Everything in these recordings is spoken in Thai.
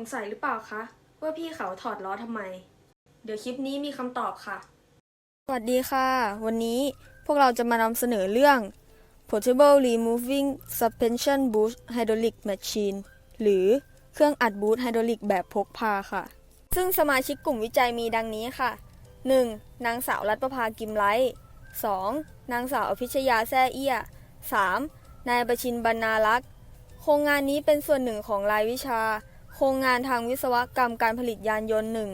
งสัยหรือเปล่าคะ ว่าพี่เขาถอดล้อทำไม เดี๋ยวคลิปนี้มีคำตอบค่ะ สวัสดีค่ะ วันนี้พวกเราจะมานำเสนอเรื่อง Portable Removing Suspension Boost Hydraulic Machine หรือเครื่องอัดบูทไฮดรอลิกแบบพกพาค่ะ ซึ่งสมาชิกกลุ่มวิจัยมีดังนี้ค่ะ 1. นางสาวรัตประภากิมไลท์ 2. นางสาวอภิชยาแซ่เอี้ย 3. นายประชินบรรณารักษ์ โครงงานนี้เป็นส่วนหนึ่งของรายวิชา โครงงานทางวิศวกรรมการผลิตยานยนต์หนึ่ง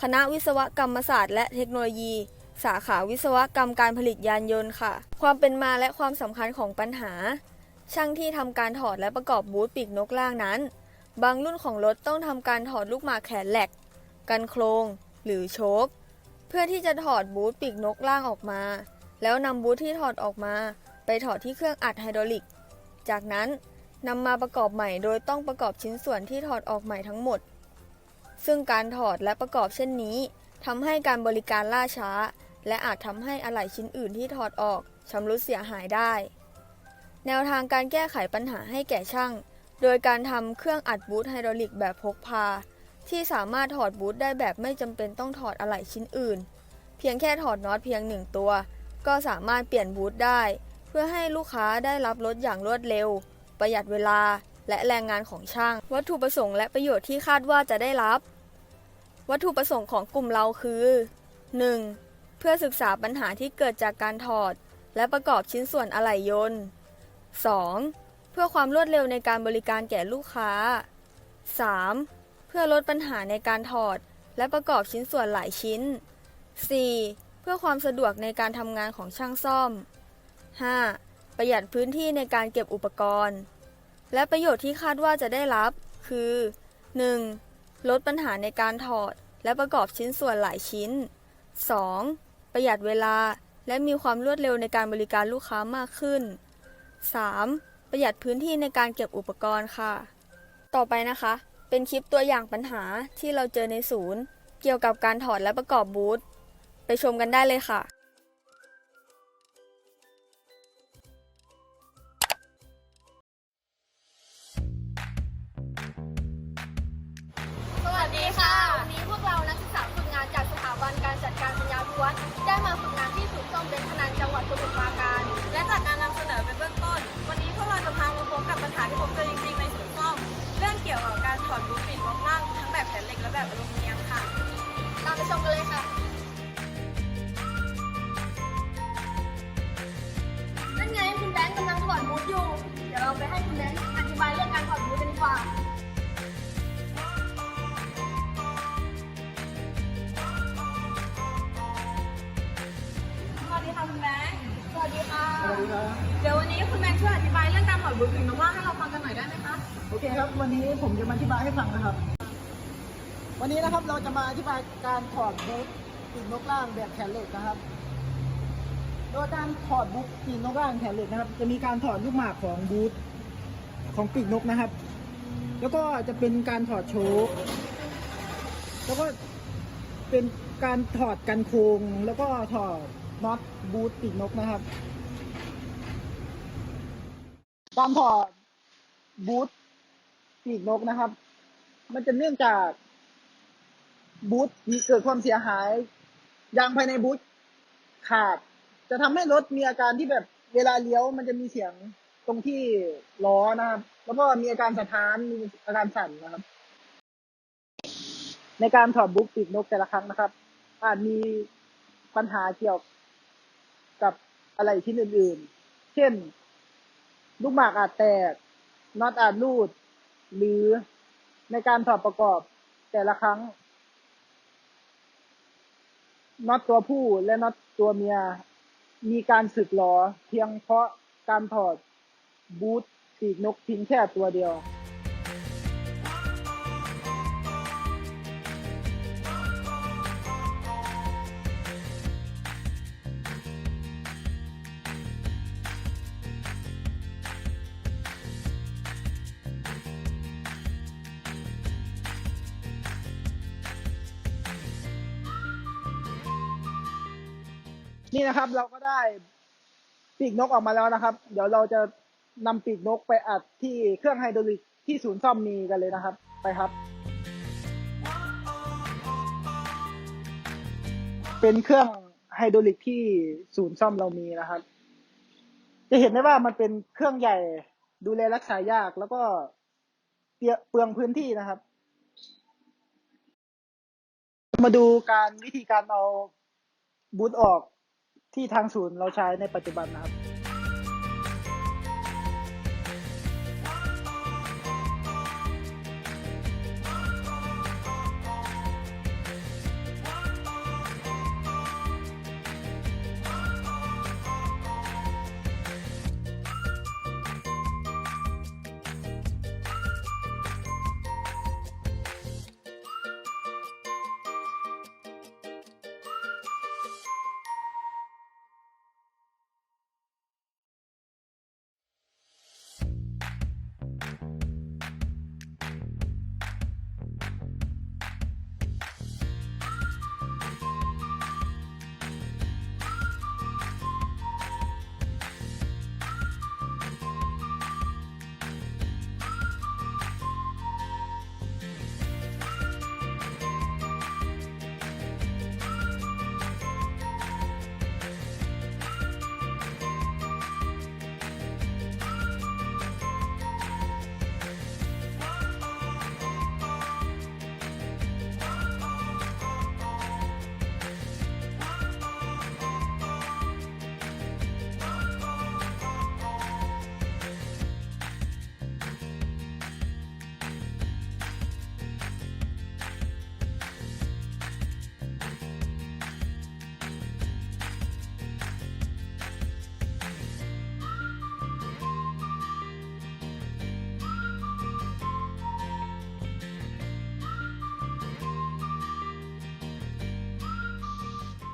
คณะวิศวกรรมศาสตร์และเทคโนโลยี สาขาวิศวกรรมการผลิตยานยนต์ค่ะ ความเป็นมาและความสำคัญของปัญหา ช่างที่ทำการถอดและประกอบบูทปีกนกล่างนั้น บางรุ่นของรถต้องทำการถอดลูกหมากแขนแหลก กันโครง หรือโชคเพื่อที่จะถอดบูทปีกนกล่างออกมา แล้วนำบูทที่ถอดออกมา ไปถอดที่เครื่องอัดไฮดรอลิก จากนั้น นำมาประกอบใหม่โดยต้องประกอบชิ้นส่วนที่ถอดออกใหม่ทั้งหมด ซึ่งการถอดและประกอบเช่นนี้ทำให้การบริการล่าช้า และอาจทำให้อะไหล่ชิ้นอื่นที่ถอดออกชำรุดเสียหายได้ แนวทางการแก้ไขปัญหาให้แก่ช่าง โดยการทำเครื่องอัดบูทไฮดรอลิกแบบพกพา ที่สามารถถอดบูทได้แบบไม่จำเป็นต้องถอดอะไหล่ชิ้นอื่น เพียงแค่ถอดน็อตเพียงหนึ่งตัว ก็สามารถเปลี่ยนบูทได้ เพื่อให้ลูกค้าได้รับรถอย่างรวดเร็ว ประหยัดเวลาและแรงงานของช่าง วัตถุประสงค์และประโยชน์ที่คาดว่าจะได้รับ วัตถุประสงค์ของกลุ่มเราคือ 1. เพื่อศึกษาปัญหาที่เกิดจากการถอด และประกอบชิ้นส่วนอะไหล่ยนต์ 2. เพื่อความรวดเร็วในการบริการแก่ลูกค้า 3. เพื่อลดปัญหาในการถอด และประกอบชิ้นส่วนหลายชิ้น 4. เพื่อความสะดวกในการทำงานของช่างซ่อม 5. ประหยัดพื้นที่ในการเก็บอุปกรณ์ และประโยชน์ที่คาดว่าจะได้รับ คือ 1. ลดปัญหาในการถอด และประกอบชิ้นส่วนหลายชิ้น 2. ประหยัดเวลาและมีความรวดเร็วในการบริการลูกค้ามากขึ้น 3. ประหยัดพื้นที่ในการเก็บอุปกรณ์ค่ะ ต่อไปนะคะ เป็นคลิปตัวอย่างปัญหาที่เราเจอในศูนย์ เกี่ยวกับการถอดและประกอบบูธไปชมกันได้เลยค่ะ นี้คุณแบงค์ช่วยอธิบายเรื่องการถอดรูปปิดบล็อกล่าให้เราฟังกันหน่อยได้ไหมคะ โอเคครับ วันนี้ผมจะมาอธิบายให้ฟังนะครับ วันนี้นะครับเราจะมาอธิบายการถอดบูทปีกนกล่างแบบแขนเหล็กนะครับ โดยการถอดบูทปีกนกล่างแขนเหล็กนะครับ จะมีการถอดลูกหมากของบูทของปีกนกนะครับ แล้วก็จะเป็นการถอดโชคแล้วก็เป็นการถอดกันโครงแล้วก็ถอดน็อตบูทปีกนกนะครับ การถอดบูทปีกนกนะครับ มันจะเนื่องจากบูทมีเกิดความเสียหาย ยางภายในบูทขาด จะทำให้รถมีอาการที่แบบเวลาเลี้ยวมันจะมีเสียงตรงที่ล้อนะครับ แล้วก็มีอาการสะท้านมีอาการสั่นนะครับ ในการถอดบูทปีกนกแต่ละครั้งนะครับ อาจมีปัญหาเกี่ยวกับอะไรที่อื่นๆ เช่น ลูกหมากอาจแตกน็อตอาจรูด หรือในการถอดประกอบแต่ละครั้งน็อตตัวผู้และน็อตตัวเมีย มีการสึกหลอเพียงเพราะการถอดบูทปีกนกเพียงแค่ตัวเดียว นี่นะครับเราก็ได้ปีกนกออกมาแล้วนะครับ เดี๋ยวเราจะนำปีกนกไปอัดที่เครื่องไฮดรอลิกที่ศูนย์ซ่อมมีกันเลยนะครับ ไปครับ เป็นเครื่องไฮดรอลิกที่ศูนย์ซ่อมเรามีนะครับ จะเห็นได้ว่ามันเป็นเครื่องใหญ่ดูแลรักษายากแล้วก็เปลืองพื้นที่นะครับ มาดูการวิธีการเอาบูทออก ที่ทางศูนย์เราใช้ในปัจจุบันนะครับ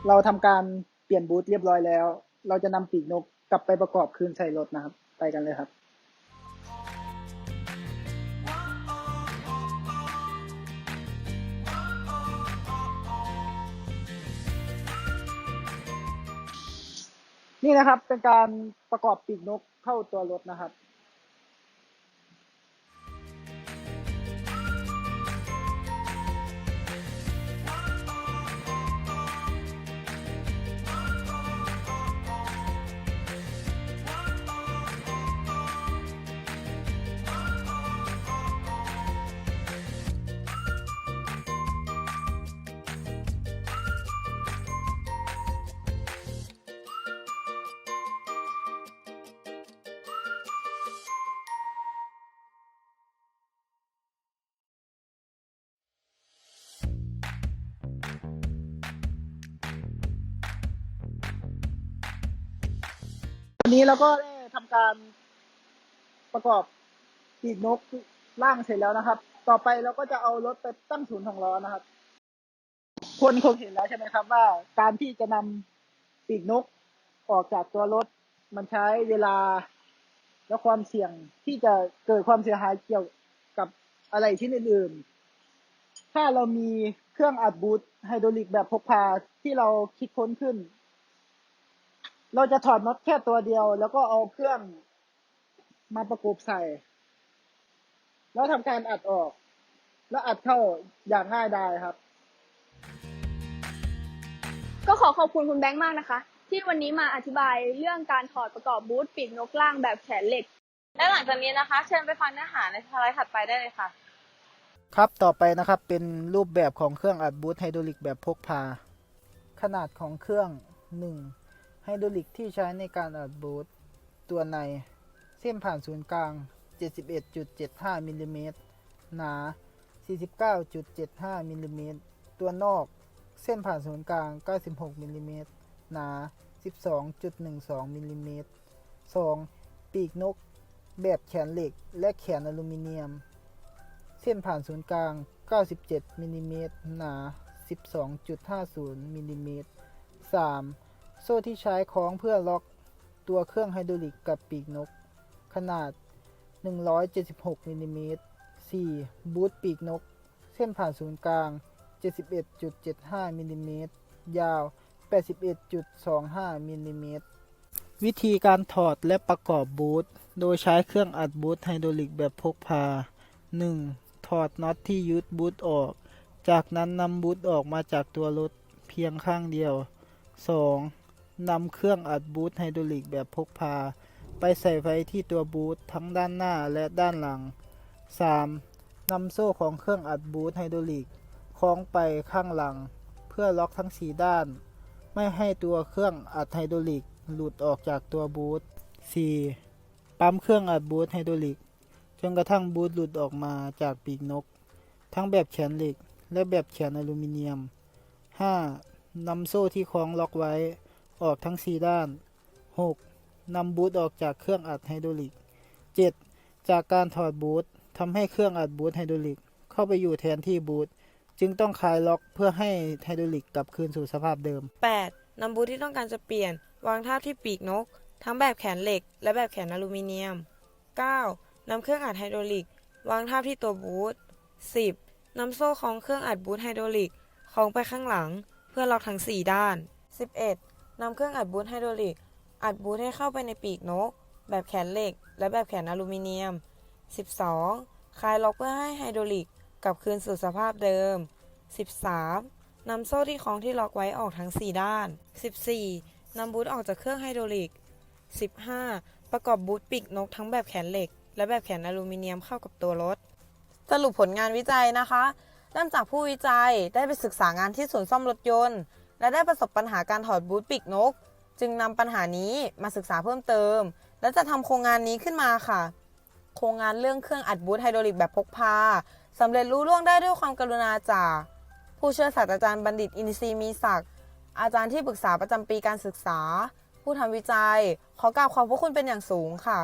เราทำการเปลี่ยนบูทเรียบร้อยแล้ว เราจะนำปีกนกกลับไปประกอบคืนใส่รถนะครับ ไปกันเลยครับนี่นะครับเป็นการประกอบปีกนกเข้าตัวรถนะครับ นี้เราก็ได้ทำการประกอบปีกนกล่างเสร็จแล้วนะครับ ต่อไปเราก็จะเอารถไปตั้งศูนย์ของล้อนะครับ คนคงเห็นแล้วใช่ไหมครับ ว่าการที่จะนำปีกนกออกจากตัวรถ มันใช้เวลาและความเสี่ยงที่จะเกิดความเสียหายเกี่ยวกับอะไรชิ้นอื่นๆ ถ้าเรามีเครื่องอัดบูทไฮดรอลิกแบบพกพาที่เราคิดค้นขึ้น เราจะถอดน็อตแค่ตัวเดียว แล้วก็เอาเครื่องมาประกบใส่ แล้วทำการอัดออก แล้วอัดเข้าอย่างง่ายดายครับ ก็ขอขอบคุณคุณแบงค์มากนะคะ ที่วันนี้มาอธิบายเรื่องการถอดประกอบบูทปีกนกล่างแบบแขนเหล็ก และหลังจากนี้นะคะ เชิญไปฟังเนื้อหาในสไลด์ถัดไปได้เลยค่ะ ครับต่อไปนะครับเป็นรูปแบบของเครื่องอัดบูทไฮดรอลิกแบบพกพา ขนาดของเครื่อง 1. ไฮดรอลิกที่ใช้ในการอัดบูทตัวใน เส้นผ่านศูนย์กลาง 71.75มิลลิเมตรหนา 49.75มิลลิเมตรตัวนอก เส้นผ่านศูนย์กลาง 96มิลลิเมตรหนา 12.12มิลลิเมตร 2. ปีกนก แบบแขนเหล็กและแขนอลูมิเนียม เส้นผ่านศูนย์กลาง 97มิลลิเมตรหนา 12.50มิลลิเมตร 3. โซ่ที่ใช้คล้องเพื่อล็อกตัวเครื่องไฮดรอลิกกับปีกนก ขนาด 176มิลลิเมตร 4. บูทปีกนก เส้นผ่านศูนย์กลาง 71.75มิลลิเมตร ยาว 81.25มิลลิเมตร วิธีการถอดและประกอบบูท โดยใช้เครื่องอัดบูทไฮดรอลิกแบบพกพา 1. ถอดน็อตที่ยึดบูทออก จากนั้นนำบูทออกมาจากตัวรถเเพียงข้างเดียว 2. นำเครื่องอัดบูทไฮดรอลิกแบบพกพา ไปใส่ไว้ที่ตัวบูททั้งด้านหน้าและด้านหลัง 3. นำโซ่ของเครื่องอัดบูทไฮดรอลิกคล้องไปข้างหลัง เพื่อล็อกทั้งสีด้าน ไม่ให้ตัวเครื่องอัดไฮดรอลิกหลุดออกจากตัวบูท 4. ปั๊มเครื่องอัดบูทไฮดรอลิกจนกระทั่งบูทหลุดออกมาจากปีกนก ทั้งแบบแขนเหล็กและแบบแขนอลูมิเนียม 5. นำโซ่ที่คล้องล็อกไว้ ออกทั้งสี่ด้าน 6. นำบูทออกจากเครื่องอัดไฮดรอลิก 7. จากการถอดบูททำให้เครื่องอัดบูทไฮดรอลิก เข้าไปอยู่แทนที่บูทจึงต้องคลายล็อกเพื่อให้ไฮดรอลิกกลับคืนสู่สภาพเดิม 8. นำบูทที่ต้องการจะเปลี่ยน วางท่าที่ปีกนก ทั้งแบบแขนเหล็ก และแบบแขนอลูมิเนียม 9. นำเครื่องอัดไฮดรอลิก วางท่าที่ตัวบูท 10. นำโซ่ของเครื่องอัดบูทไฮดรอลิกคล้องไปข้างหลัง เพื่อล็อกทั้ง 4 ด้าน 11. นำเครื่องอัดบูทไฮดรอลิก อัดบูทให้เข้าไปในปีกนก แบบแขนเหล็ก และแบบแขนอลูมิเนียม 12. คลายล็อกเพื่อให้ไฮดรอลิกกลับคืนสู่สภาพเดิม 13. นำโซ่ที่คล้องที่ล็อกไว้ออกทั้ง 4 ด้าน 14. นำบูทออกจากเครื่องไฮดรอลิก 15. ประกอบบูทปีกนกทั้งแบบแขนเหล็ก และแบบแขนอลูมิเนียมเข้ากับตัวรถ สรุปผลงานวิจัยนะคะ เริ่มจากผู้วิจัยได้ไปศึกษางานที่ศูนย์ซ่อมรถยนต์ และได้ประสบปัญหาการถอดบูทปีกนก จึงนำปัญหานี้มาศึกษาเพิ่มเติม และจะทำโครงงานนี้ขึ้นมาค่ะ โครงงานเรื่องเครื่องอัดบูทไฮดรอลิกแบบพกพาสำเร็จรู้ล่วงได้ด้วยความกรุณาจาก ผู้ช่วยศาสตราจารย์บัณฑิตอินทรีมีศักดิ์อาจารย์ที่ปรึกษาประจำปีการศึกษา ผู้ทำวิจัย ขอกราบขอบพระคุณเป็นอย่างสูงค่ะ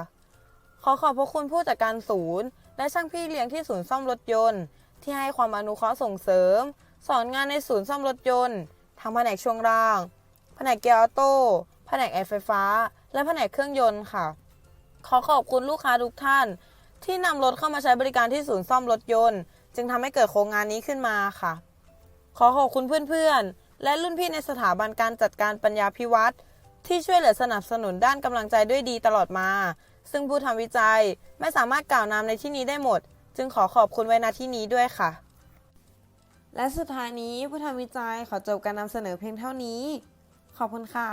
ขอขอบพระคุณผู้จัดการศูนย์ และช่างพี่เลี้ยงที่ศูนย์ซ่อมรถยนต์ ที่ให้ความอนุเคราะห์ส่งเสริม สอนงานในศูนย์ซ่อมรถยนต์ ทั้งแผนกช่วงล่าง แผนกเกียร์ออโต้ แผนกแอร์ไฟฟ้า และแผนกเครื่องยนต์ค่ะ ขอขอบคุณลูกค้าทุกท่าน ที่นำรถเข้ามาใช้บริการที่ศูนย์ซ่อมรถยนต์ จึงทำให้เกิดโครงงานนี้ขึ้นมาค่ะ ขอขอบคุณเพื่อนๆ และรุ่นพี่ในสถาบันการจัดการปัญญาพิวัตรที่ช่วยเหลือสนับสนุนด้านกำลังใจด้วยดีตลอดมา ซึ่งผู้ทำวิจัยไม่สามารถกล่าวนามในที่นี้ได้หมด จึงขอขอบคุณไว้ณที่นี้ด้วยค่ะ และสุดท้ายนี้ผู้ทำวิจัยขอจบการนำเสนอเพียงเท่านี้ ขอบคุณค่ะ